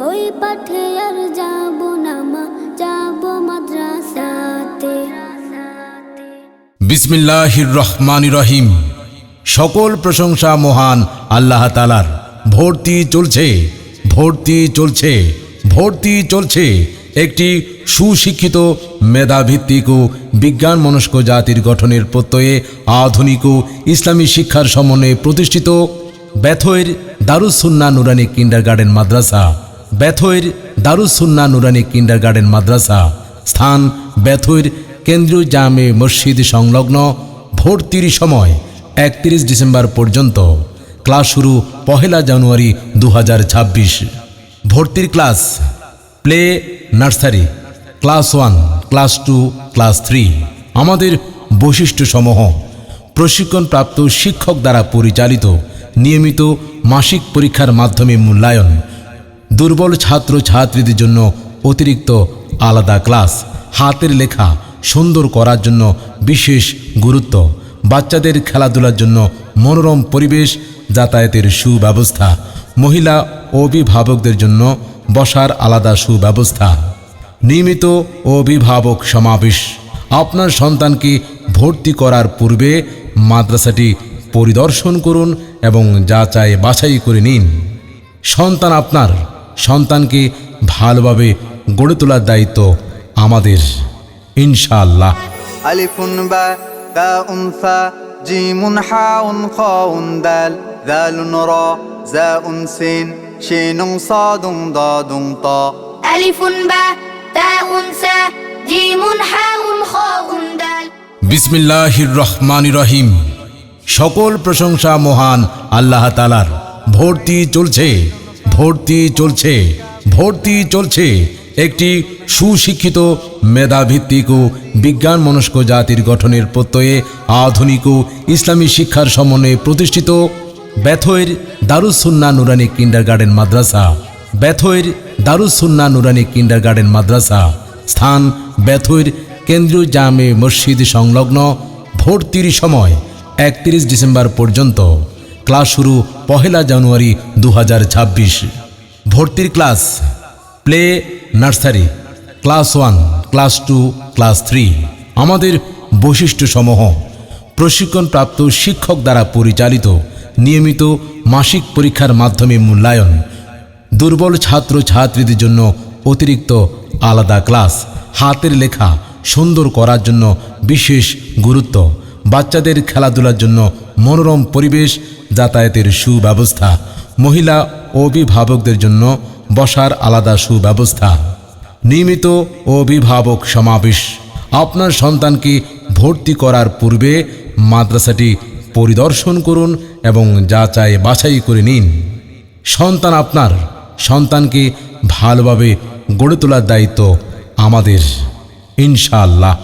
ওই পাঠে আর যাব না মা, যাব মাদ্রাসাতে। বিসমিল্লাহির রহমান রহিম। সকল প্রশংসা মহান আল্লাহ তালার ভর্তি চলছে ভর্তি চলছে ভর্তি চলছে একটি সুশিক্ষিত মেধাভিত্তিক ও বিজ্ঞান মনস্ক জাতির গঠনের প্রত্যয়ে আধুনিক ও ইসলামী শিক্ষার সমন্বয়ে প্রতিষ্ঠিত ব্যথয়ের দারুসুন্না নুরানি কিন্ডার গার্ডেন মাদ্রাসা। ব্যথয়ের দারুসুন্না নুরানি কিন্ডার গার্ডেন মাদ্রাসা। স্থান ব্যথয়ের কেন্দ্রীয় জামে মসজিদ সংলগ্ন ভর্তির সময়, একত্রিশ ডিসেম্বর পর্যন্ত। ক্লাস শুরু পহেলা জানুয়ারি দু হাজার ছাব্বিশ। ভর্তির class, play, nursery, class one, class two, class three. আমাদের বৈশিষ্ট্যসমূহ, প্রশিক্ষণপ্রাপ্ত শিক্ষক দ্বারা পরিচালিত, নিয়মিত মাসিক পরীক্ষার মাধ্যমে মূল্যায়ন। দুর্বল ছাত্র ছাত্রীদের জন্য অতিরিক্ত আলাদা ক্লাস, হাতের লেখা সুন্দর করার জন্য বিশেষ গুরুত্ব, বাচ্চাদের খেলাধুলার জন্য মনোরম পরিবেশ, যাতায়াতের সুব্যবস্থা, মহিলা অভিভাবকদের জন্য বসার আলাদা সুব্যবস্থা, নিয়মিত অভিভাবক সমাবেশ। আপনার সন্তানকে ভর্তি করার পূর্বে মাদ্রাসাটি পরিদর্শন করুন এবং যাচাই বাছাই করে নিন। সন্তান আপনার সন্তানকে ভালোভাবে গড়ে তোলার দায়িত্ব আমাদের ইনশাআল্লাহ। আলিফুন বা তা উনসা জিমুন হাউন খাউন দাল দালুন র জাউন সিন শিনুন সাদুন দাদুন তা। আলিফুন বা তা উনসা জিমুন হাউন খাউন দাল। বিসমিল্লাহির রহমানির রহিম। সকল প্রশংসা মহান আল্লাহ তালার ভর্তি চলছে। ভর্তি চলছে। ভর্তি চলছে একটি সুশিক্ষিত মেধাভিত্তিক ও বিজ্ঞান মনস্ক জাতির গঠনের প্রত্যয়ে আধুনিক ও ইসলামী শিক্ষার সমন্বয়ে প্রতিষ্ঠিত ব্যথয়ের দারুসুন্না নুরানি কিন্ডার গার্ডেন মাদ্রাসা। ব্যথয়ের দারুসুন্না নুরানি কিন্ডার গার্ডেন মাদ্রাসা। স্থান ব্যথয়ের কেন্দ্রীয় জামে মসজিদ সংলগ্ন ভর্তির সময় একত্রিশ ডিসেম্বর পর্যন্ত। ক্লাস শুরু পহেলা জানুয়ারি দু হাজার ছাব্বিশ। ভর্তির class, play, nursery, class one, class two, class three. আমাদের বৈশিষ্ট্যসমূহ, প্রশিক্ষণপ্রাপ্ত শিক্ষক দ্বারা পরিচালিত, নিয়মিত মাসিক পরীক্ষার মাধ্যমে মূল্যায়ন, দুর্বল ছাত্র ছাত্রীদের জন্য অতিরিক্ত আলাদা ক্লাস, হাতের লেখা, সুন্দর করার জন্য বিশেষ গুরুত্ব, বাচ্চাদের খেলাধুলার জন্য মনোরম পরিবেশ যাতায়াতের সুব্যবস্থা। মহিলা অভিভাবকদের জন্য বসার আলাদা সুব্যবস্থা। নিয়মিত অভিভাবক সমাবেশ। আপনার সন্তানকে ভর্তি করার পূর্বে মাদ্রাসাটি পরিদর্শন করুন এবং যাচাই বাছাই করে নিন। সন্তান আপনার। সন্তানকে ভালোভাবে গড়ে তোলার দায়িত্ব আমাদের। ইনশাআল্লাহ।